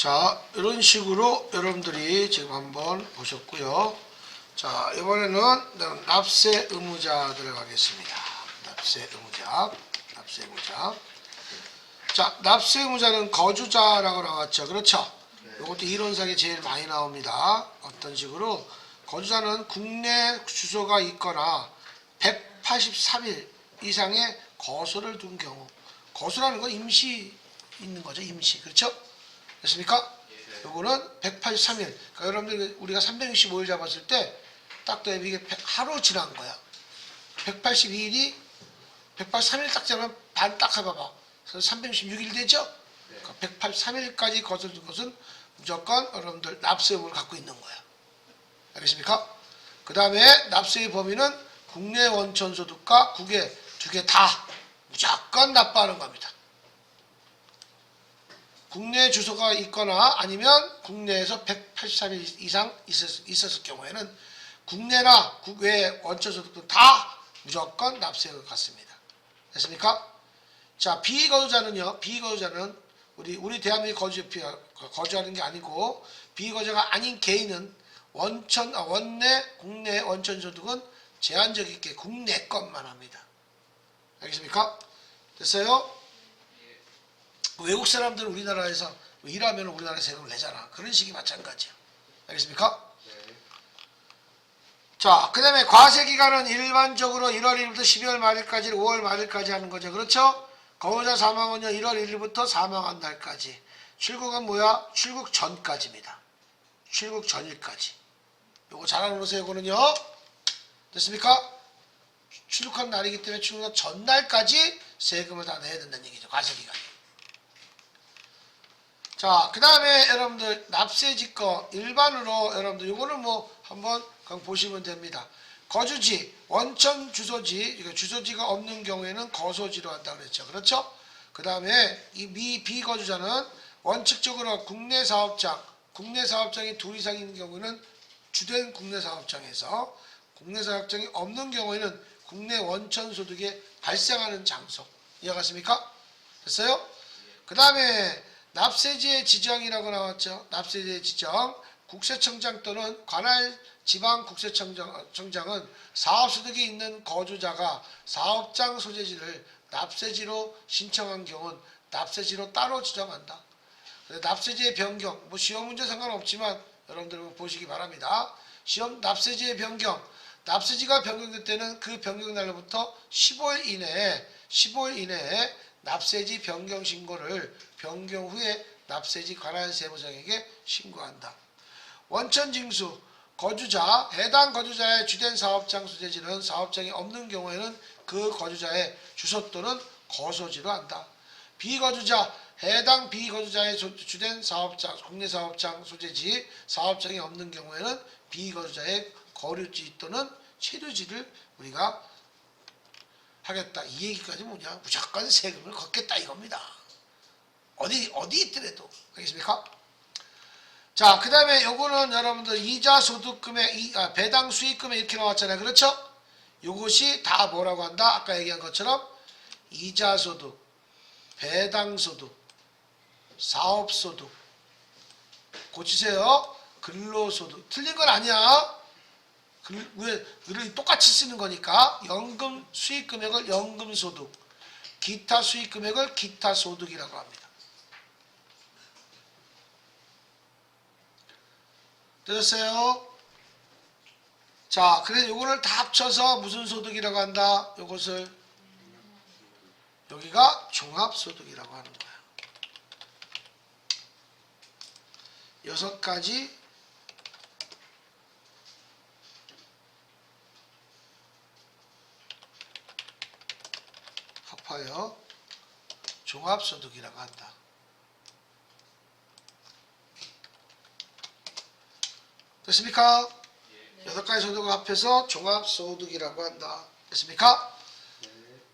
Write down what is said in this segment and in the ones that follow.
자, 이런 식으로 여러분들이 지금 한번 보셨고요. 자, 이번에는 납세 의무자 들어가겠습니다. 납세 의무자. 납세 의무자. 자, 납세 의무자는 거주자라고 나왔죠. 그렇죠? 이것도 이론상에 제일 많이 나옵니다. 어떤 식으로 거주자는 국내 주소가 있거나 183일 이상의 거소를 둔 경우 거소라는 건 임시 있는 거죠. 임시. 그렇죠? 됐습니까? 요거는 183일. 그러니까 여러분들 우리가 365일 잡았을 때 딱더 이게 100 하루 지난 거야. 182일이 183일 딱 잡으면 반 딱 해봐봐. 그래서 366일 되죠? 그러니까 183일까지 거둔 것은 무조건 여러분들 납세의무를 갖고 있는 거야. 알겠습니까? 그 다음에 납세의 범위는 국내 원천 소득과 국외 두 개 다 무조건 납부하는 겁니다. 국내 주소가 있거나 아니면 국내에서 183일 이상 있었, 있었을 경우에는 국내나 국외 원천 소득도 다 무조건 납세를 갖습니다. 됐습니까? 자, 비거주자는요. 비거주자는 우리 우리 대한민국 거주 거주하는 게 아니고 비거주가 아닌 개인은 원천 아, 원내 국내 원천 소득은 제한적 있게 국내 것만 합니다. 알겠습니까? 됐어요? 외국 사람들은 우리나라에서 일하면 우리나라 세금을 내잖아. 그런 식이 마찬가지야. 알겠습니까? 자, 그 다음에 과세 기간은 일반적으로 1월 1일부터 12월 말일까지 5월 말일까지 하는 거죠. 그렇죠? 거주자 사망은요, 1월 1일부터 사망한 날까지. 출국은 뭐야? 출국 전까지입니다. 출국 전일까지. 요거 잘 알아놓으세요, 요거는요. 됐습니까? 출국한 날이기 때문에 출국한 전날까지 세금을 다 내야 된다는 얘기죠. 과세 기간이. 자, 그 다음에 여러분들 납세지거 일반으로 여러분들 요거는 뭐 한번 보시면 됩니다. 거주지, 원천 주소지, 이거 주소지가 없는 경우에는 거소지로 한다 그랬죠. 그렇죠? 그 다음에 이 미 비거주자는 원칙적으로 국내 사업장, 국내 사업장이 둘 이상 있는 경우는 주된 국내 사업장에서 국내 사업장이 없는 경우에는 국내 원천 소득에 발생하는 장소. 이해갔습니까? 됐어요? 그 다음에 납세지의 지정이라고 나왔죠. 납세지의 지정. 국세청장 또는 관할 지방 국세청장은 사업소득이 있는 거주자가 사업장 소재지를 납세지로 신청한 경우는 납세지로 따로 지정한다. 납세지의 변경, 뭐 시험 문제 상관없지만 여러분들 보시기 바랍니다. 시험 납세지의 변경, 납세지가 변경될 때는 그 변경 날로부터 15일 이내에 15일 이내에 납세지 변경 신고를 변경 후에 납세지 관할 세무장에게 신고한다. 원천 징수 거주자 해당 거주자의 주된 사업장 소재지는 사업장이 없는 경우에는 그 거주자의 주소 또는 거소지로 한다. 비거주자 해당 비거주자의 조- 주된 사업장 국내 사업장 소재지 사업장이 없는 경우에는 비거주자의 거류지 또는 체류지를 우리가 하겠다. 이 얘기까지 뭐냐? 무조건 세금을 걷겠다 이겁니다. 어디 어디 있더라도 알겠습니까? 자, 그 다음에 요거는 여러분들 이자 소득금의 이- 아, 배당 수익금에 이렇게 나왔잖아요. 그렇죠? 요것이 다 뭐라고 한다? 아까 얘기한 것처럼 이자 소득, 배당 소득, 사업 소득. 고치세요. 근로 소득. 틀린 건 아니야. 그, 왜, 를 똑같이 쓰는 거니까 연금 수익 금액을 연금 소득, 기타 수익 금액을 기타 소득이라고 합니다. 되셨어요? 자, 그래서 요거를 다 합쳐서 무슨 소득이라고 한다? 요것을 여기가 종합소득이라고 하는 거야. 여섯 가지 합 하여 종합소득이라고 한다. 됐습니까? 여섯 가지 소득을 합해서 종합소득이라고 한다. 됐습니까?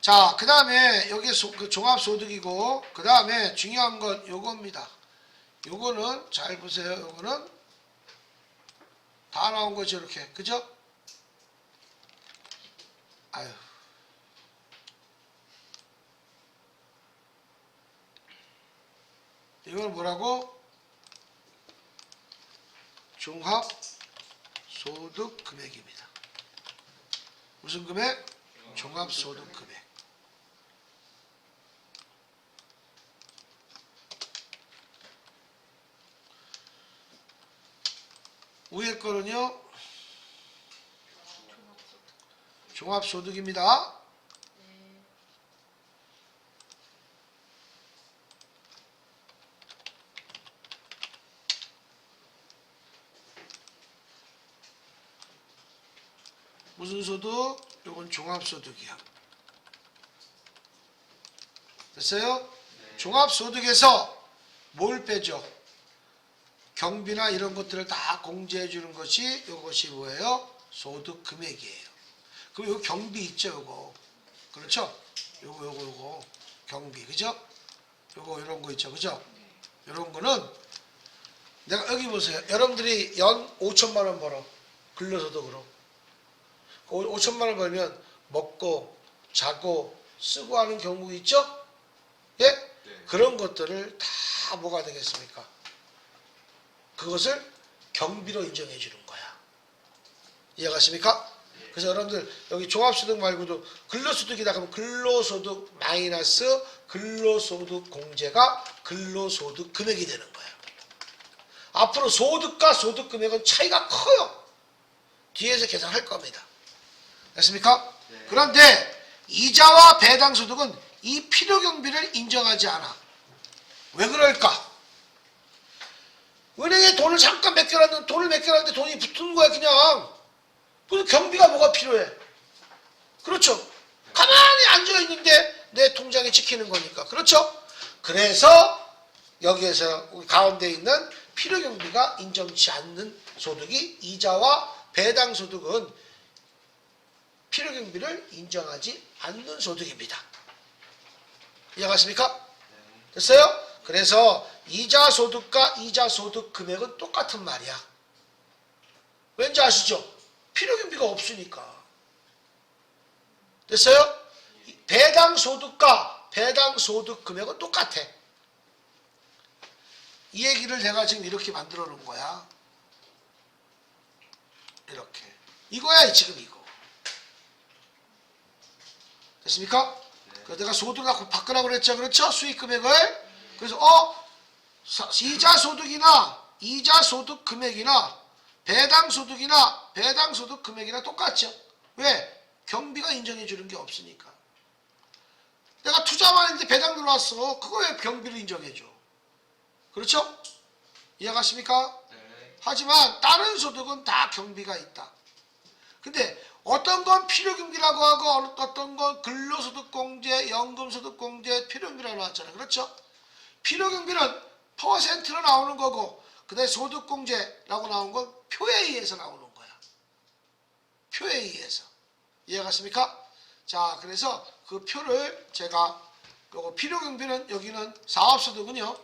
자, 그 다음에 여기 소, 그 종합소득이고, 그 다음에 중요한 건 요겁니다. 요거는 잘 보세요. 요거는 다 나온 거죠, 이렇게. 그죠? 아유. 이걸 뭐라고? 종합 소득 금액입니다. 무슨 금액? 종합 소득 금액. 위에 거는요. 종합 소득입니다. 무슨 소득? 요건 종합소득이야. 됐어요? 종합소득에서 뭘 빼죠? 경비나 이런 것들을 다 공제해 주는 것이 요것이 뭐예요? 소득 금액이에요. 그럼 요 경비 있죠, 요거. 그렇죠? 요거 요거 요거 경비. 그죠? 요거 이런 거 있죠. 그죠? 이런 거는 내가 여기 보세요. 여러분들이 연 5천만 원 벌어. 근로소득으로. 5천만 원 벌면 먹고 자고 쓰고 하는 경우 있죠? 예? 그런 것들을 다 뭐가 되겠습니까? 그것을 경비로 인정해 주는 거야. 이해가십니까? 그래서 여러분들 여기 종합소득 말고도 근로소득이다 그러면 근로소득 마이너스 근로소득 공제가 근로소득 금액이 되는 거야. 앞으로 소득과 소득 금액은 차이가 커요. 뒤에서 계산할 겁니다. 됐습니까? 네. 그런데 이자와 배당 소득은 이 필요 경비를 인정하지 않아. 왜 그럴까? 은행에 돈을 잠깐 맡겨놨는데 돈을 맡겨놨는데 돈이 붙은 거야 그냥. 그 경비가 뭐가 필요해? 그렇죠. 가만히 앉아 있는데 내 통장에 찍히는 거니까. 그렇죠? 그래서 여기에서 가운데 있는 필요 경비가 인정치 않는 소득이 이자와 배당 소득은 필요 경비를 인정하지 않는 소득입니다. 이해가십니까? 됐어요? 그래서 이자 소득과 이자 소득 금액은 똑같은 말이야. 왠지 아시죠? 필요 경비가 없으니까. 됐어요? 배당 소득과 배당 소득 금액은 똑같아. 이 얘기를 내가 지금 이렇게 만들어 놓은 거야. 이렇게. 이거야, 지금 이거. 됐습니까? 그래서 내가 소득을 갖고 바꾸라고 그랬죠. 그렇죠? 수익 금액을. 그래서, 어, 사- 이자 소득이나 이자 소득 금액이나 배당 소득이나 배당 소득 금액이나 똑같죠. 왜? 경비가 인정해 주는 게 없으니까. 내가 투자만 했는데 배당 들어왔어. 그거 왜 경비를 인정해 줘? 그렇죠? 이해가십니까? 네. 하지만 다른 소득은 다 경비가 있다. 근데 어떤 건 필요경비라고 하고 어떤 건 근로소득공제, 연금소득공제, 필요경비라고 나왔잖아요. 그렇죠? 필요경비는 퍼센트로 나오는 거고 그다음에 소득공제라고 나온 건 표에 의해서 나오는 거야. 표에 의해서. 이해 갔습니까? 자, 그래서 그 표를 제가 요거 필요경비는 여기는 사업소득은요.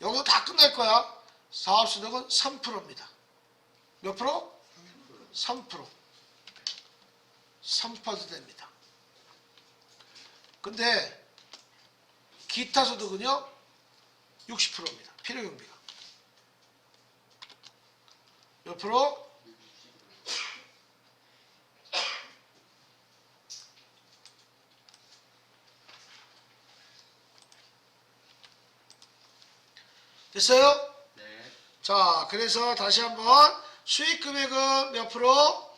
여기서 다 끝날 거야. 사업소득은 3%입니다. 몇 프로? 3%. 3% 됩니다. 근데 기타 소득은요 60%입니다. 필요 경비가. 몇 프로? 됐어요? 네. 자, 그래서 다시 한번 수익 금액은 몇 프로?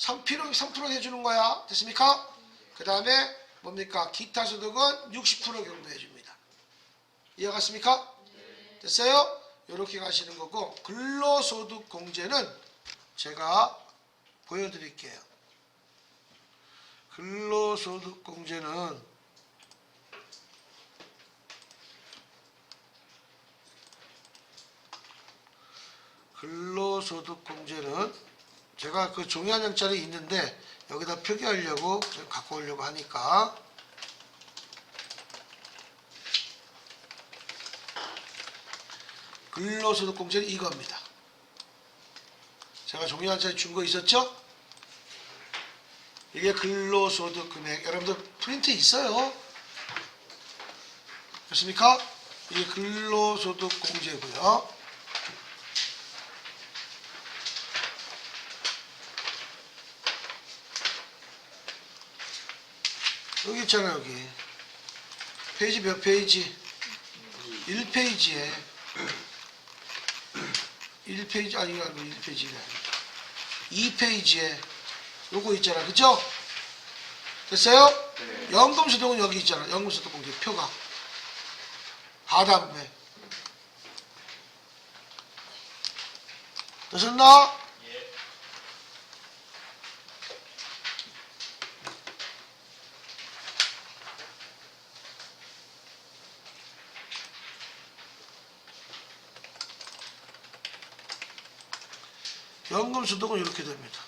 3%, 3% 해주는 거야. 됐습니까? 그 다음에 뭡니까? 기타 소득은 60% 경도 해줍니다. 이해 갔습니까? 됐어요? 이렇게 가시는 거고, 근로소득 공제는 제가 보여드릴게요. 근로소득 공제는 근로소득 공제는 제가 그 종이 한 장짜리 있는데 여기다 표기하려고 갖고 오려고 하니까 근로소득 공제는 이겁니다. 제가 종이 한 장짜리 준 거 있었죠? 이게 근로소득 금액 여러분들 프린트 있어요. 됐습니까? 이게 근로소득 공제고요. 여기 있잖아 여기 페이지 몇 페이지 1페이지에 1페이지 아니 아니 1페이지래 2페이지에 요거 있잖아 그죠? 됐어요? 네. 연금수동은 여기 있잖아 연금수동 공제 표가 하단부에 되셨나? 연금수동은 이렇게 됩니다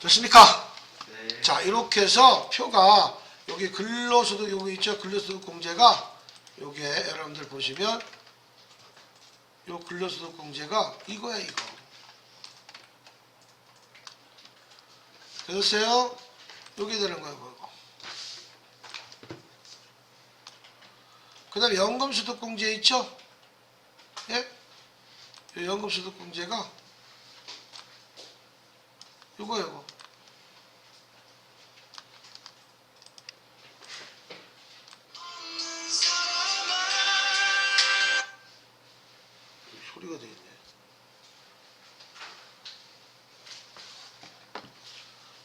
됐습니까? 네. 자 이렇게 해서 표가 여기 근로소득 여기 있죠 근로소득 공제가 요게 여러분들 보시면 요 근로소득 공제가 이거야 이거 되셨어요? 요게 되는 거예요 그거 그 다음에 연금소득 공제 있죠? 예? 요 연금소득 공제가 요거 요거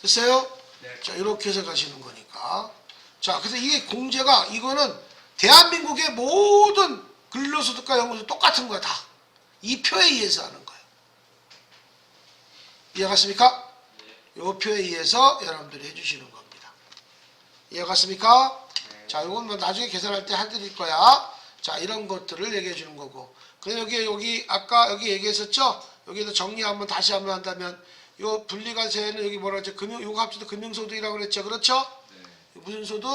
됐어요? 네. 자, 이렇게 가시는 거니까. 자, 그래서 이게 공제가, 이거는 대한민국의 모든 근로소득과 연금소득 똑같은 거야, 다. 이 표에 의해서 하는 거예요. 이해갔습니까? 네. 요 표에 의해서 여러분들이 해주시는 겁니다. 이해갔습니까? 네. 자, 이건 뭐 나중에 계산할 때 해드릴 거야. 자, 이런 것들을 얘기해 주는 거고. 그럼 여기, 여기, 아까 여기 얘기했었죠? 여기서 정리 한번 다시 한번 한다면, 요 분리과세는 여기 뭐라 그랬죠? 금융, 요거 합쳐도 금융소득이라고 그랬죠? 그렇죠? 네. 무슨 소득?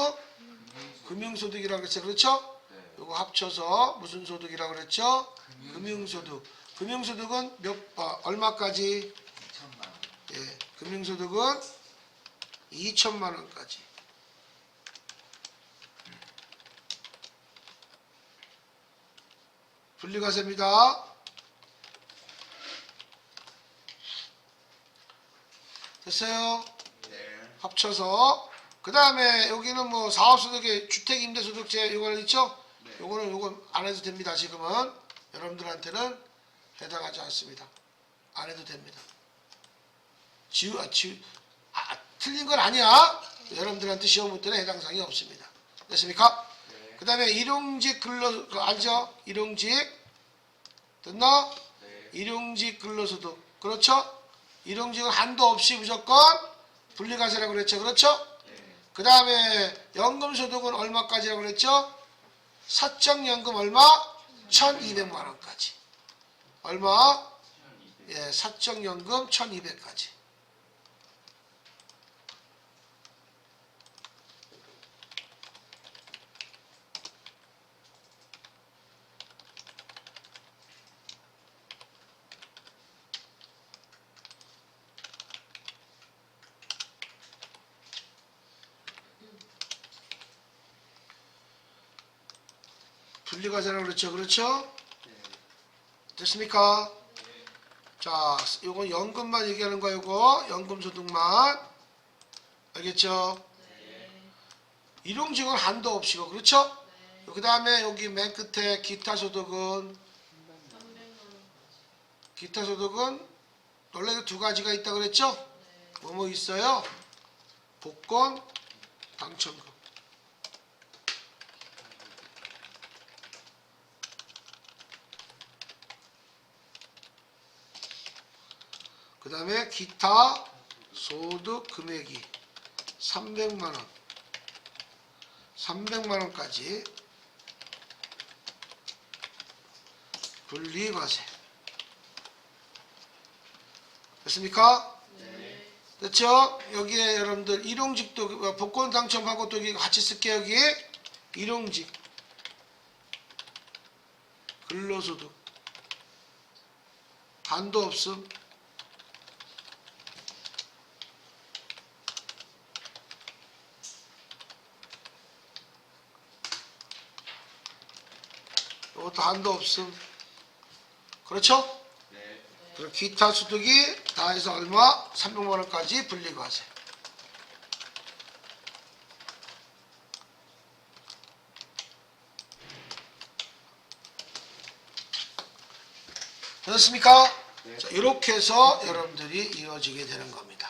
금융소득이라고 그랬죠? 그렇죠? 네. 요거 합쳐서 무슨 소득이라고 그랬죠? 금융소득. 금융소득은 몇, 어, 얼마까지? 2천만 원. 예, 금융소득은 2천만 원까지. 분리과세입니다. 됐어요? 네. 합쳐서 그 다음에 여기는 뭐 사업소득에 주택임대소득세 이거 있죠? 네. 요거는 요거 안 해도 됩니다. 지금은 여러분들한테는 해당하지 않습니다. 안 해도 됩니다. 지우 아 지우 아 틀린 건 아니야. 여러분들한테 시험 볼 때는 해당 사항이 없습니다. 됐습니까? 네. 그 다음에 일용직 근로 그 알죠? 일용직 됐나? 네. 일용직 근로소득 그렇죠? 일용직은 한도 없이 무조건 분리과세라고 그랬죠 그렇죠? 네. 그 다음에 연금소득은 얼마까지라고 그랬죠? 사적연금 얼마? 1200만 원까지 얼마? 1200. 예, 사적연금 1200까지 분리과세라고 그랬죠 그렇죠? 네. 됐습니까? 자, 요건 연금만 얘기하는 거야, 요거. 연금소득만. 알겠죠? 일용직은 한도 없이고, 그렇죠? 그 다음에 여기 맨 끝에 기타 소득은, 기타 소득은, 원래 두 가지가 있다 그랬죠? 뭐뭐 있어요? 복권, 당첨금. 그 다음에 기타 소득 금액이 300만원. 300만원까지 분리과세. 됐습니까? 됐죠? 여기에 여러분들 일용직도 복권 당첨하고 또 여기 같이 쓸게요 여기에 일용직. 근로소득. 한도 없음 한도 없음. 그렇죠? 네. 그리고 기타 소득이 다 해서 얼마? 300만 원까지 불리고 하세요. 됐습니까? 네. 자, 이렇게 해서 여러분들이 이루어지게 되는 겁니다.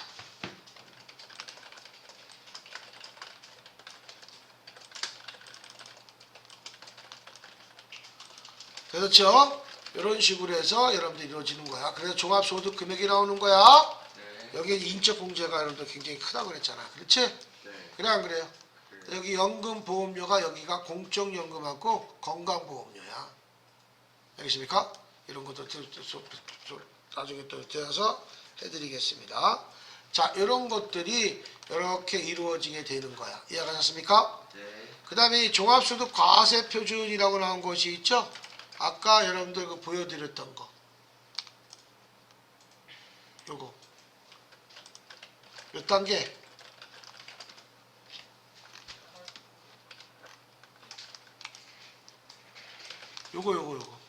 그렇죠? 이런 식으로 해서 여러분들이 이루어지는 거야. 그래서 종합소득 금액이 나오는 거야. 네. 여기 인적 공제가 여러분들 굉장히 크다고 그랬잖아. 그렇지? 네. 그래 안 그래요? 그래요. 여기 연금 보험료가 여기가 공적연금하고 건강보험료야. 알겠습니까? 이런 것도 나중에 또 되어서 해드리겠습니다. 자, 이런 것들이 이렇게 이루어지게 되는 거야. 이해가셨습니까? 네. 그 다음에 종합소득 과세 표준이라고 나온 것이 있죠? 아까 여러분들 그 보여드렸던 거. 요거. 몇 단계? 요거, 요거, 요거.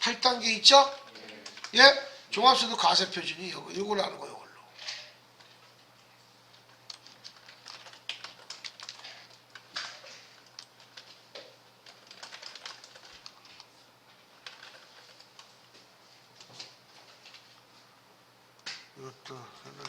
8단계 있죠? 네. 예? 종합소득 과세 표준이 요거, 요거라는 거예요, 요걸로. 이것도 하나,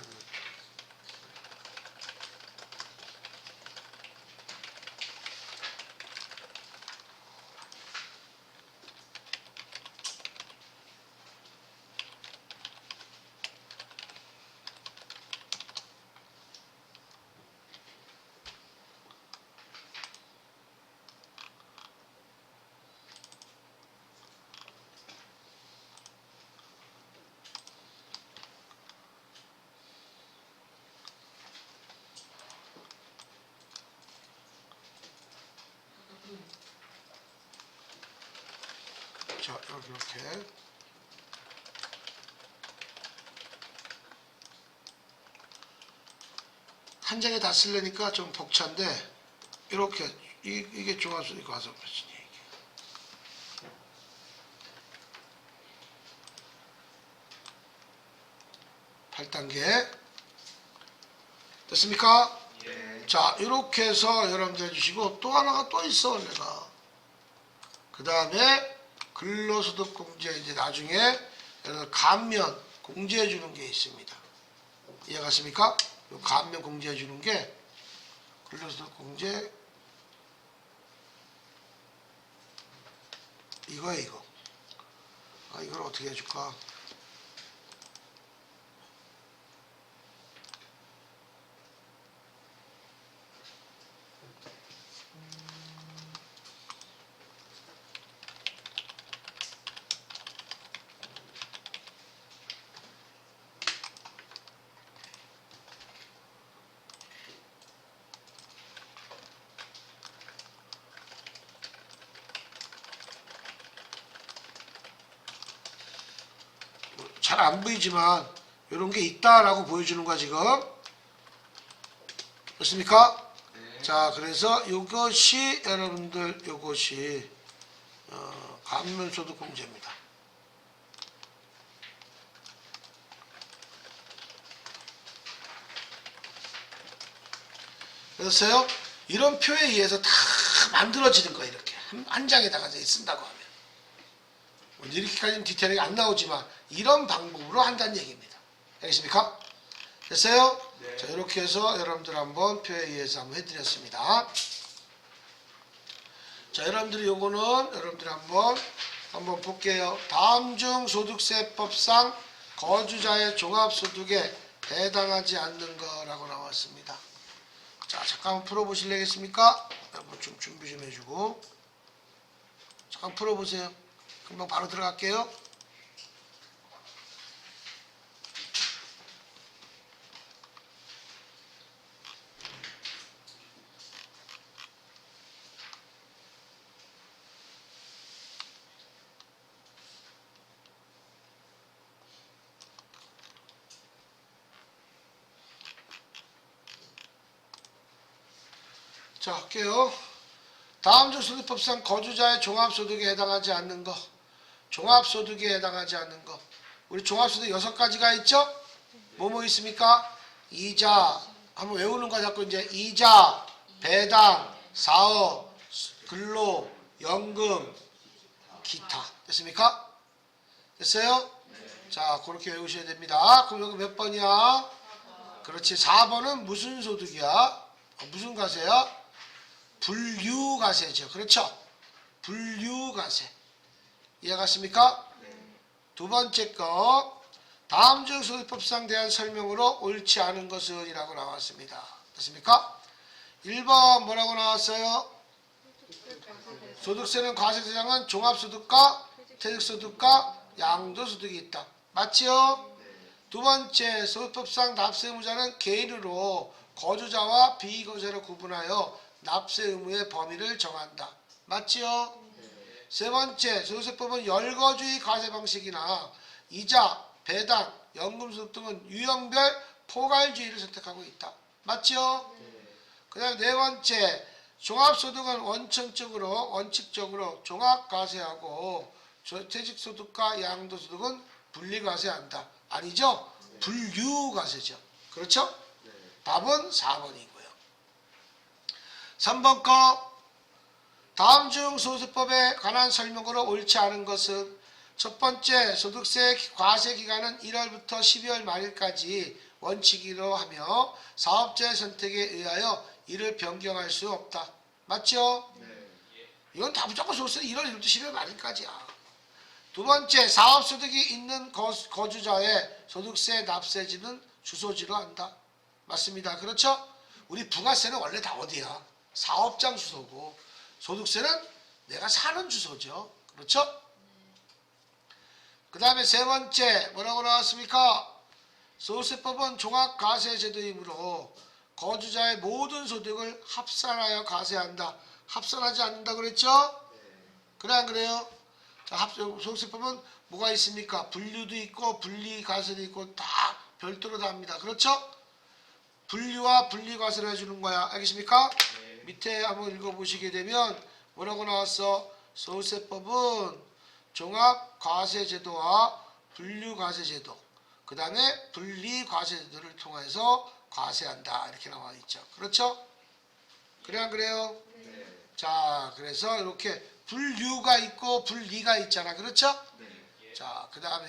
자, 여기 이렇게. 한 장에 다 쓰려니까 좀 벅찬데, 이렇게, 이, 이게 종합소득 과세 이게. 팔단계 됐습니까? 예. 자, 이렇게 해서 여러분들 해주시고, 또 하나가 또 있어, 원래가. 그 다음에 근로소득 공제 이제 나중에 여러분 감면 공제해 주는 게 있습니다. 이해 갔습니까? 요 감면 공제해 주는 게 근로소득 공제 이거야 이거. 아 이걸 어떻게 해줄까? 잘 안 보이지만 이런 게 있다라고 보여주는 거야 지금. 됐습니까? 네. 자, 그래서 이것이 여러분들 이것이 어, 감면소득 공제입니다. 그래서요 이런 표에 의해서 다 만들어지는 거예요 이렇게 한, 한 장에다가 이제 쓴다고 하면 뭐 이렇게까지는 디테일하게 안 나오지만 이런 방법으로 한다는 얘기입니다. 알겠습니까? 됐어요? 네. 자 이렇게 해서 여러분들 한번 표에 의해서 한번 해드렸습니다. 자 여러분들이 요거는 여러분들이 한번 한번 볼게요. 다음 중 소득세법상 거주자의 종합소득에 해당하지 않는 거라고 나왔습니다. 자 잠깐 풀어보실래겠습니까? 여러분 좀 준비 좀 해주고 잠깐 풀어보세요. 금방 바로 들어갈게요. 자 할게요. 다음 중 소득법상 거주자의 종합소득에 해당하지 않는 거. 종합소득에 해당하지 않는 거. 우리 종합소득 여섯 가지가 있죠? 뭐뭐 있습니까? 이자, 한번 외우는 거 자꾸 이제 이자, 배당, 사업, 근로, 연금, 기타. 됐습니까? 됐어요? 자, 그렇게 외우셔야 됩니다. 그럼 여기 몇 번이야? 그렇지. 4번은 무슨 소득이야? 어, 무슨 가세야? 분류가세죠. 그렇죠? 분류가세. 이해 갔습니까? 두 번째 거. 다음 중 소득법상 대한 설명으로 옳지 않은 것은 이라고 나왔습니다. 됐습니까? 1번 뭐라고 나왔어요? 소득세는 과세 대상은 종합소득과 퇴직소득과 양도소득이 있다. 맞지요? 두 번째 소득법상 납세 의무자는 개인으로 거주자와 비거주자를 구분하여 납세 의무의 범위를 정한다. 맞지요? 세 번째 소득세법은 열거주의 과세 방식이나 이자, 배당, 연금소득 등은 유형별 포괄주의를 선택하고 있다. 맞지요? 그 다음에 네 번째 종합소득은 원천적으로 원칙적으로 종합과세하고 저- 퇴직소득과 양도소득은 분리과세한다. 아니죠? 분류과세죠. 그렇죠? 답은 4번이고요. 3번 거 다음 중 소득법에 관한 설명으로 옳지 않은 것은 첫 번째 소득세 과세 기간은 1월부터 12월 말일까지 원칙으로 하며 사업자의 선택에 의하여 이를 변경할 수 없다. 맞죠? 이건 다 무조건 소득세 1월 1일부터 12월 말일까지야. 두 번째 사업소득이 있는 거, 거주자의 소득세 납세지는 주소지로 한다. 맞습니다. 그렇죠? 우리 부가세는 원래 다 어디야? 사업장 주소고 소득세는 내가 사는 주소죠. 그렇죠? 그 다음에 세 번째 뭐라고 나왔습니까? 소득세법은 종합과세제도이므로 거주자의 모든 소득을 합산하여 과세한다. 합산하지 않는다 그랬죠? 그래 안 그래요? 자, 합, 소득세법은 뭐가 있습니까? 분류도 있고 분리과세도 있고 다 별도로 다 합니다. 그렇죠? 분류와 분리과세를 해주는 거야. 알겠습니까? 밑에 한번 읽어보시게 되면 뭐라고 나왔어? 소득세법은 종합과세제도와 분류과세제도 그 다음에 분리과세제도를 통해서 과세한다 이렇게 나와 있죠. 그렇죠? 그래 안 그래요? 자 그래서 이렇게 분류가 있고 분리가 있잖아. 그렇죠? 자, 그 다음에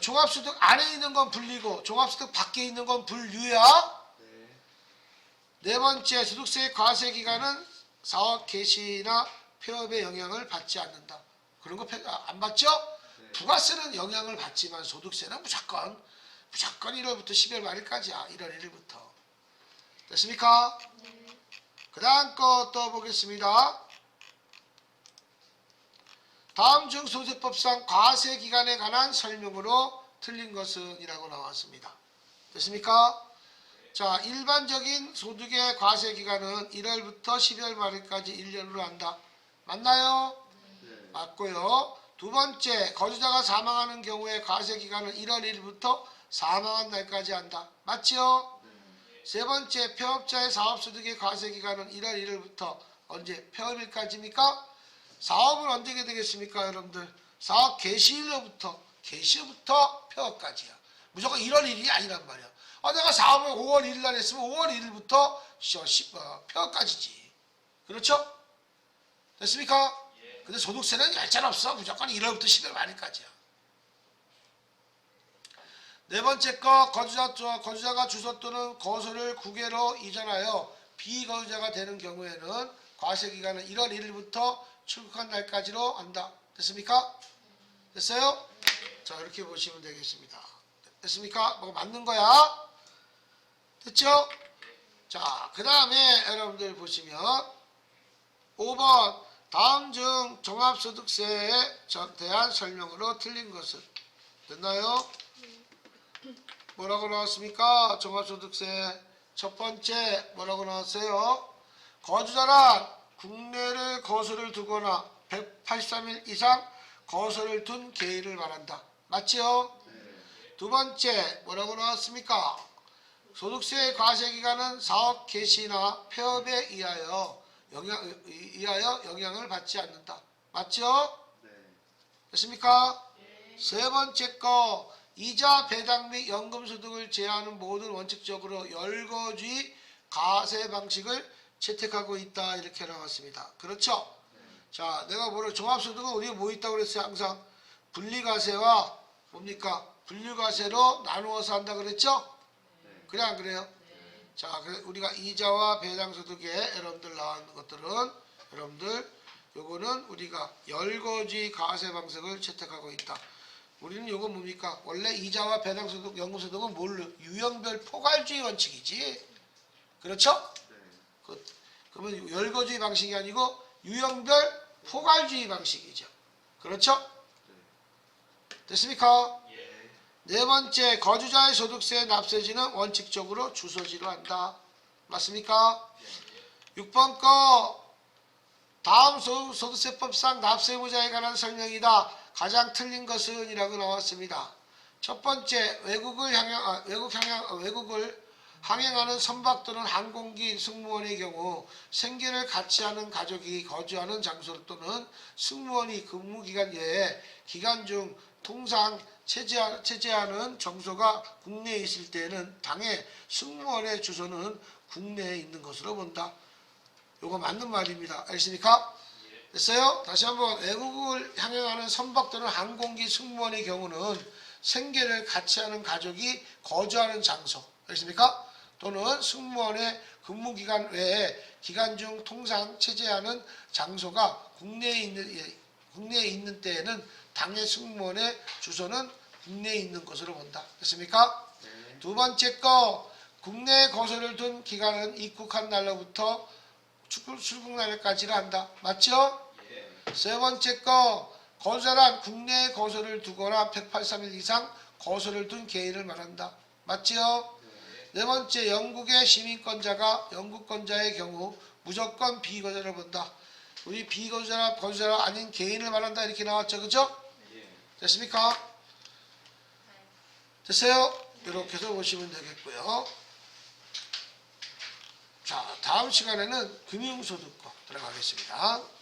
종합소득 안에 있는 건 분리고 종합소득 밖에 있는 건 분류야. 네 번째, 소득세 과세 기간은 사업 개시나 폐업의 영향을 받지 않는다. 그런 거 아, 안 받죠? 부가세는 영향을 받지만 소득세는 무조건 무조건 1월부터 12월 말일까지야. 1월 1일부터. 됐습니까? 그 다음 거 또 보겠습니다. 다음 중 소득법상 과세 기간에 관한 설명으로 틀린 것은 이라고 나왔습니다. 됐습니까? 자, 일반적인 소득의 과세 기간은 1월부터 12월 말일까지 1년으로 한다. 맞나요? 맞고요. 두 번째, 거주자가 사망하는 경우에 과세 기간은 1월 1일부터 사망한 날까지 한다. 맞지요? 세 번째, 폐업자의 사업소득의 과세 기간은 1월 1일부터 언제? 폐업일까지입니까? 사업은 언제게 되겠습니까, 여러분들? 사업 개시일로부터 개시부터 폐업까지야. 무조건 1월 1일이 아니란 말이야. 아, 내가 사업을 5월 1일 날 했으면 5월 1일부터 폐업까지지. 그렇죠? 됐습니까? 근데 소득세는 얄짤 없어. 무조건 1월부터 10월 말일까지야. 네 번째 거 거주자 거주자가 주소 또는 거소를 국외로 이전하여 비거주자가 되는 경우에는 과세 기간은 1월 1일부터 출국한 날까지로 한다. 됐습니까? 됐어요? 자 이렇게 보시면 되겠습니다. 됐습니까? 뭐 맞는 거야? 됐죠? 자, 그 다음에 여러분들 보시면 5번 다음 중 종합소득세에 저- 대한 설명으로 틀린 것은 됐나요? 뭐라고 나왔습니까? 종합소득세 첫 번째 뭐라고 나왔어요? 거주자란 국내를 거소를 두거나 183일 이상 거소를 둔 개인을 말한다. 맞지요? 두 번째 뭐라고 나왔습니까? 소득세 과세 기간은 사업 개시나 폐업에 의하여 영향 이- 이하여 영향을 받지 않는다. 맞죠? 네. 됐습니까? 세 번째 거 이자 배당 및 연금 소득을 제한하는 모든 원칙적으로 열거주의 가세 방식을 채택하고 있다 이렇게 나왔습니다. 그렇죠? 자, 내가 뭐를 종합소득은 우리가 뭐 있다고 그랬어요? 항상 분리가세와 뭡니까? 분류가세로 나누어서 한다 그랬죠? 네. 그래 안 그래요? 자, 우리가 이자와 배당소득에 여러분들 나온 것들은 여러분들 요거는 우리가 열거지 가세 방식을 채택하고 있다. 우리는 요거 뭡니까? 원래 이자와 배당소득, 연금소득은 뭘로? 유형별 포괄주의 원칙이지. 그렇죠? 네. 그, 그러면 열거주의 방식이 아니고 유형별 포괄주의 방식이죠. 그렇죠? 됐습니까? 예. 네 번째, 거주자의 소득세 납세지는 원칙적으로 주소지로 한다. 맞습니까? 6번 거, 다음 소- 소득세법상 납세무자에 관한 설명이다. 가장 틀린 것은 이라고 나왔습니다. 첫 번째, 외국을 향해, 아, 외국 향해, 아, 외국을 항행하는 선박 또는 항공기 승무원의 경우 생계를 같이 하는 가족이 거주하는 장소 또는 승무원이 근무기간 외에 기간 중 통상 체제하, 체제하는 정소가 국내에 있을 때에는 당해 승무원의 주소는 국내에 있는 것으로 본다. 요거 맞는 말입니다. 알겠습니까? 됐어요? 다시 한번 외국을 향행하는 선박 또는 항공기 승무원의 경우는 생계를 같이 하는 가족이 거주하는 장소. 알겠습니까? 또는 승무원의 근무 기간 외에 기간 중 통상 체제하는 장소가 국내에 있는 예, 국내에 있는 때에는 당해 승무원의 주소는 국내에 있는 것으로 본다. 됐습니까? 네. 두 번째 거 국내에 거소를 둔 기간은 입국한 날로부터 출국, 날까지를 한다. 맞죠? 예. 세 번째 거 거소란 국내에 거소를 두거나 183일 이상 거소를 둔 개인을 말한다. 맞지요? 네 번째 영국의 시민권자가 영국권자의 경우 무조건 비거주를 본다. 우리 비거주자나 거주자가 아닌 개인을 말한다 이렇게 나왔죠. 그죠? 예. 됐습니까? 됐어요? 이렇게 해서 보시면 되겠고요. 자, 다음 시간에는 금융소득법 들어가겠습니다.